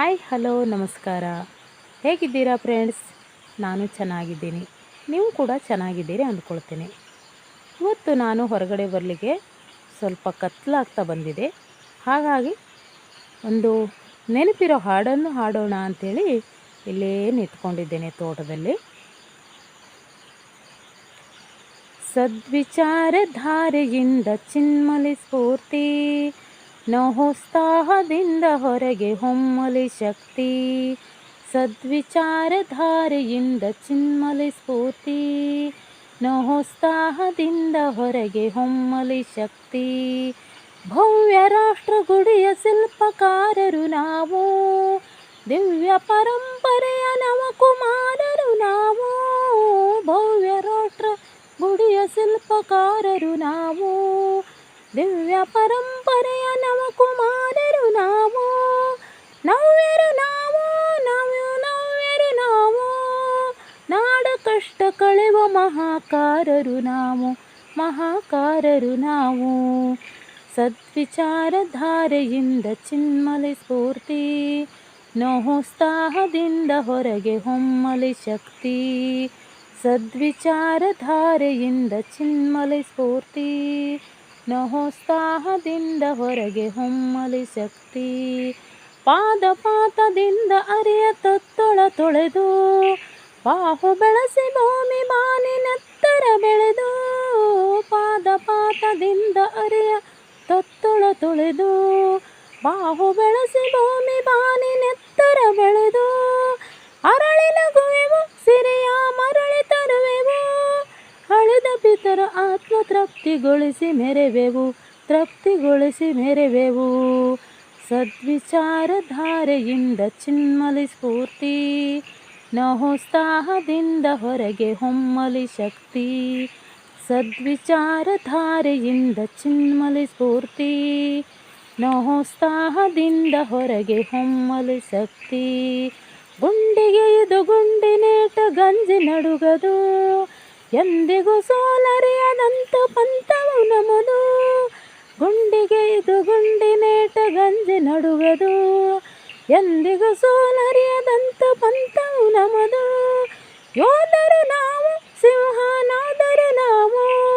Hi, hello, ನಮಸ್ಕಾರ. ಹೇಗಿದ್ದೀರಾ friends? ನಾನು ಚೆನ್ನಾಗಿದ್ದೀನಿ. ನೀವು ಕೂಡ ಚೆನ್ನಾಗಿದ್ದೀರಿ ಅಂದ್ಕೊಳ್ತೀನಿ. ಇವತ್ತು ನಾನು ಹೊರಗಡೆ ಬರಲಿಕ್ಕೆ ಸ್ವಲ್ಪ ಕತ್ಲಾಗ್ತಾ ಬಂದಿದೆ. ಹಾಗಾಗಿ ಒಂದು ನೆನಪಿರೋ ಹಾಡನ್ನು ಹಾಡೋಣ ಅಂಥೇಳಿ ಇಲ್ಲೇ ನಿಂತ್ಕೊಂಡಿದ್ದೇನೆ ತೋಟದಲ್ಲಿ. ಸದ್ವಿಚಾರಧಾರೆಯಿಂದ ಚಿನ್ಮಲಿ ಸ್ಫೂರ್ತಿ ನಹೋತ್ಸಾಹದಿಂದ ಹೊರಗೆ ಹೊಮ್ಮಲಿ ಶಕ್ತಿ, ಸದ್ವಿಚಾರಧಾರೆಯಿಂದ ಚಿನ್ಮಲಿ ಸ್ಫೂರ್ತಿ ನಹೋತ್ಸಾಹದಿಂದ ಹೊರಗೆ ಹೊಮ್ಮಲಿ ಶಕ್ತಿ. ಭವ್ಯ ರಾಷ್ಟ್ರ ಗುಡಿಯ ಶಿಲ್ಪಕಾರರು ನಾವು, ದಿವ್ಯ ಪರಂಪರೆಯ ನವಕುಮಾರರು ನಾವು, ಭವ್ಯ ರಾಷ್ಟ್ರ ಗುಡಿಯ ಶಿಲ್ಪಕಾರರು ನಾವು. ದಿವ್ಯ ಪರಂಪರೆಯ ನವಕುಮಾರರು ನಾವು. ನವ್ಯರು ನಾವು, ನವ್ಯು ನವ್ಯರು ನಾವು. ನಾಡ ಕಷ್ಟ ಕಳೆವ ಮಹಾಕಾರರು ನಾವು ಮಹಾಕಾರರು ನಾವು. ಸದ್ವಿಚಾರಧಾರೆಯಿಂದ ಚಿನ್ಮಲಿ ಸ್ಫೂರ್ತಿ ನೋಹೋತ್ಸಾಹದಿಂದ ಹೊರಗೆ ಹೊಮ್ಮಲಿ ಶಕ್ತಿ. ಸದ್ವಿಚಾರಧಾರೆಯಿಂದ ಚಿನ್ಮಲಿ ಸ್ಫೂರ್ತಿ ನಹೋತ್ಸಾಹದಿಂದ ಹೊರಗೆ ಹೊಮ್ಮಲಿ ಶಕ್ತಿ. ಪಾದಪಾತದಿಂದ ಅರಿಯ ತತ್ತೊಳ ತೊಳೆದು, ಬಾಹು ಬೆಳಸಿ ಭೂಮಿ ಬಾನಿನತ್ತರ ಬೆಳೆದು ಪಾದಪಾತದಿಂದ ಅರಿಯ ತತ್ತೊಳ ತೊಳೆದು, ಬಾಹು ಬೆಳಸಿ ಭೂಮಿ ಬಾನಿನೆತ್ತರ ಬೆಳೆದು ಹಳೆದ ಪಿತರ ಆತ್ಮ ತೃಪ್ತಿಗೊಳಿಸಿ ಮೆರೆವೆವು ತೃಪ್ತಿಗೊಳಿಸಿ ಮೆರೆವೆವು. ಸದ್ವಿಚಾರಧಾರೆಯಿಂದ ಚಿನ್ಮಲಿ ಸ್ಫೂರ್ತಿ ನಹೋತ್ಸಾಹದಿಂದ ಹೊರಗೆ ಹೊಮ್ಮಲಿ ಶಕ್ತಿ. ಸದ್ವಿಚಾರ ಧಾರೆಯಿಂದ ಚಿನ್ಮಲಿ ಸ್ಫೂರ್ತಿ ನಹೋತ್ಸಾಹದಿಂದ ಹೊರಗೆ ಹೊಮ್ಮಲಿ ಶಕ್ತಿ. ಗುಂಡಿಗೆ ಇದು ಗುಂಡಿನೇಟ ಗಂಜಿ ನಡುಗದು ಎಂದಿಗೂ ಸೋಲರಿಯದಂತ ಪಂಥವು ನಮದು. ಗುಂಡಿಗೆ ಇದು ಗುಂಡಿನೇಟ ಗಂಜಿ ನಡುಗದು ಎಂದಿಗೂ ಸೋಲರಿಯದಂತ ಪಂಥವು ನಮದು. ಯೋಧರು ನಾವು, ಸಿಂಹನಾದರು ನಾವು.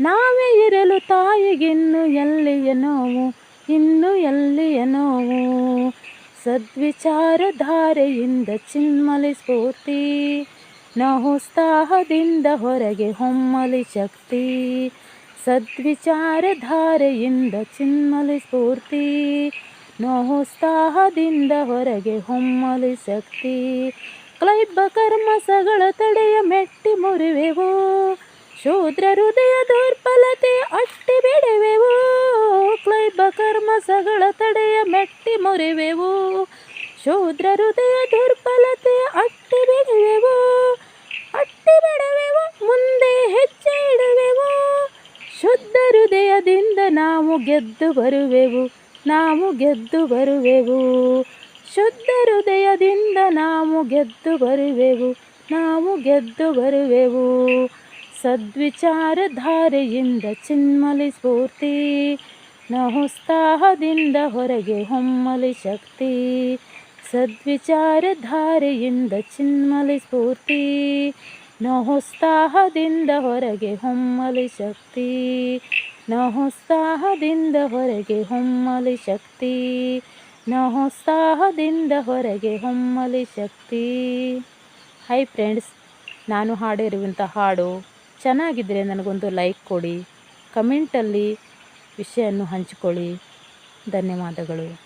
ನಾವೇ ಇರಲು ತಾಯಿಗಿನ್ನು ಎಲ್ಲಿಯ ನೋವು ಇನ್ನು ಎಲ್ಲಿಯ ನೋವು ಸದ್ವಿಚಾರಧಾರೆಯಿಂದ ಚಿನ್ಮಲಿ ಸ್ಫೂರ್ತಿ. ನಹೋತ್ಸಾಹದಿಂದ ಹೊರಗೆ ಹೊಮ್ಮಲಿ ಶಕ್ತಿ, ಸದ್ವಿಚಾರಧಾರೆಯಿಂದ ಚಿನ್ಮಲಿ ಸ್ಫೂರ್ತಿ, ನಹುಸ್ತಾಹದಿಂದ ಹೊರಗೆ ಹೊಮ್ಮಲಿ ಶಕ್ತಿ. ಕ್ಲೈಬ ಕರ್ಮಸಗಳ ತಡೆಯ ಮೆಟ್ಟಿ ಮುರಿವೆವು, ಶೂದ್ರ ಹೃದಯ ದುರ್ಬಲತೆ ಅಟ್ಟಿ ಬಿಡುವೆವು. ಕ್ಲೈಬ ಕರ್ಮಸಗಳ ತಡೆಯ ಮೆಟ್ಟಿ ಮುರಿವೆವು, ಶೂದ್ರ ಹೃದಯ ದುರ್ಬಲತೆ ಅಟ್ಟಿ ಬಿಡುವೆವು. ಗೆದ್ದು ಬರುವೆವು, ನಾವು ಗೆದ್ದು ಬರುವೆವು. ಶುದ್ಧ ಹೃದಯದಿಂದ ನಾವು ಗೆದ್ದು ಬರುವೆವು, ನಾವು ಗೆದ್ದು ಬರುವೆವು. ಸದ್ವಿಚಾರ ಧಾರೆಯಿಂದ ಚಿನ್ಮಲಿ ಸ್ಫೂರ್ತಿ ನಹುತ್ಸಾಹದಿಂದ ಹೊರಗೆ ಹೊಮ್ಮಲಿ ಶಕ್ತಿ. ಸದ್ವಿಚಾರ ಧಾರೆಯಿಂದ ಚಿನ್ಮಲಿ ಸ್ಫೂರ್ತಿ ನಹುತ್ಸಾಹದಿಂದ ಹೊರಗೆ ಹೊಮ್ಮಲಿ ಶಕ್ತಿ. ನಹೋತ್ಸಾಹದಿಂದ ಹೊರಗೆ ಹೊಮ್ಮಲಿ ಶಕ್ತಿ. ನಹೋತ್ಸಾಹದಿಂದ ಹೊರಗೆ ಹೊಮ್ಮಲಿ ಶಕ್ತಿ. ಹೈ ಫ್ರೆಂಡ್ಸ್ ನಾನು ಹಾಡಿರುವಂಥ ಹಾಡು ಚೆನ್ನಾಗಿದ್ದರೆ ನನಗೊಂದು ಲೈಕ್ ಕೊಡಿ. ಕಮೆಂಟಲ್ಲಿ ವಿಷಯವನ್ನು ಹಂಚಿಕೊಳ್ಳಿ. ಧನ್ಯವಾದಗಳು.